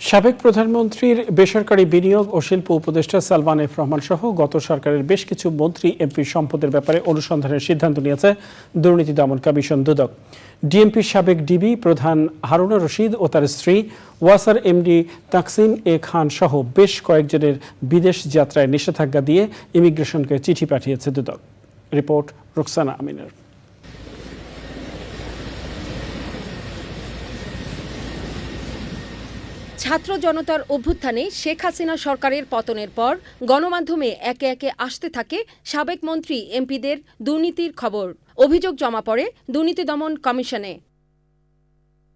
সাবেক প্রধানমন্ত্রীর বেসরকারি বিনিয়োগ ও শিল্প উপদেষ্টা সালমান এফ রহমান সহ গত সরকারের বেশ কিছু মন্ত্রী এমপি সম্পদের ব্যাপারে অনুসন্ধানের সিদ্ধান্ত নিয়েছে দুর্নীতি দমন কমিশন দুদক। ডিএমপির সাবেক ডিবি প্রধান হারুনা রশিদ ও তার স্ত্রী ওয়াসার এমডি তাকসিম এ খান সহ বেশ কয়েকজনের বিদেশ যাত্রায় নিষেধাজ্ঞা দিয়ে ইমিগ্রেশনকে চিঠি পাঠিয়েছে দুদক। রিপোর্ট রুকসানা আমিনের। ছাত্র জনতার অভ্যুত্থানে শেখ হাসিনা সরকারের পতনের পর গণমাধ্যমে একে একে আসতে থাকে সাবেক মন্ত্রী এমপিদের দুর্নীতির খবর। অভিযোগ জমা পড়ে দুর্নীতি দমন কমিশনে।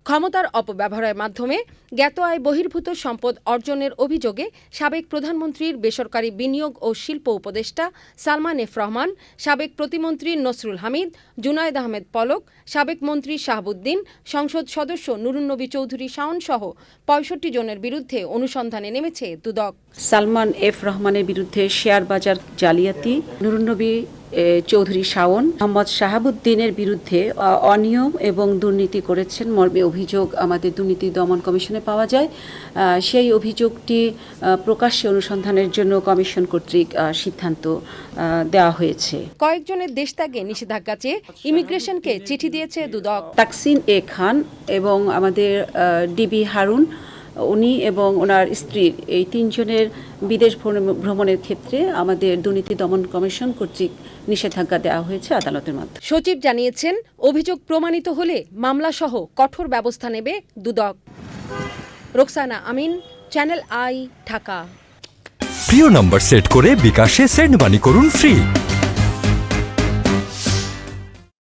ক্ষমতার অপব্যবহারের মাধ্যমে জ্ঞাত আয় বহির্ভূত সম্পদ অর্জনের অভিযোগে সাবেক প্রধানমন্ত্রীর বেসরকারি বিনিয়োগ ও শিল্প উপদেষ্টা সালমান এফ রহমান, সাবেক প্রতিমন্ত্রী নসরুল হামিদ, জুনায়দ আহমেদ পলক, সাবেক মন্ত্রী শাহাবুদ্দিন, সংসদ সদস্য নুরুন্নবী চৌধুরী শাওন সহ পঁয়ষট্টি জনের বিরুদ্ধে অনুসন্ধানে নেমেছে দুদক। সালমান এফ রহমানের বিরুদ্ধে শেয়ার বাজার জালিয়াতি, নুরুন্নবী চৌধুরী শাওন মোহাম্মদ শাহাবুদ্দিনের বিরুদ্ধে অনিয়ম এবং দুর্নীতি করেছেন। মর্মে অভিযোগ আমাদের দুর্নীতি দমন কমিশনে পাওয়া যায়। সেই অভিযোগটি প্রকাশ্যে অনুসন্ধানের জন্য কমিশন কর্তৃক সিদ্ধান্ত দেওয়া হয়েছে। কয়েকজনের দেশ ত্যাগে নিষেধাজ্ঞা চেয়ে ইমিগ্রেশনকে চিঠি দিয়েছে দুদক। তাকসিন এ খান এবং আমাদের ডিবি হারুন উনি এবং ওনার স্ত্রীর এই তিনজনের বিদেশ ভ্রমণ- ভ্রমণের ক্ষেত্রে আমাদের দুর্নীতি দমন কমিশন কর্তৃক নিষেধাজ্ঞা দেওয়া হয়েছে আদালতের মাধ্যমে। সচিব জানিয়েছেন অভিযোগ প্রমাণিত হলে মামলাসহ কঠোর ব্যবস্থা নেবে দুদক। Roksana Amin channel I Dhaka. প্রিয় নম্বর সেট করে বিকাশে সেন্ড মানি করুন ফ্রি।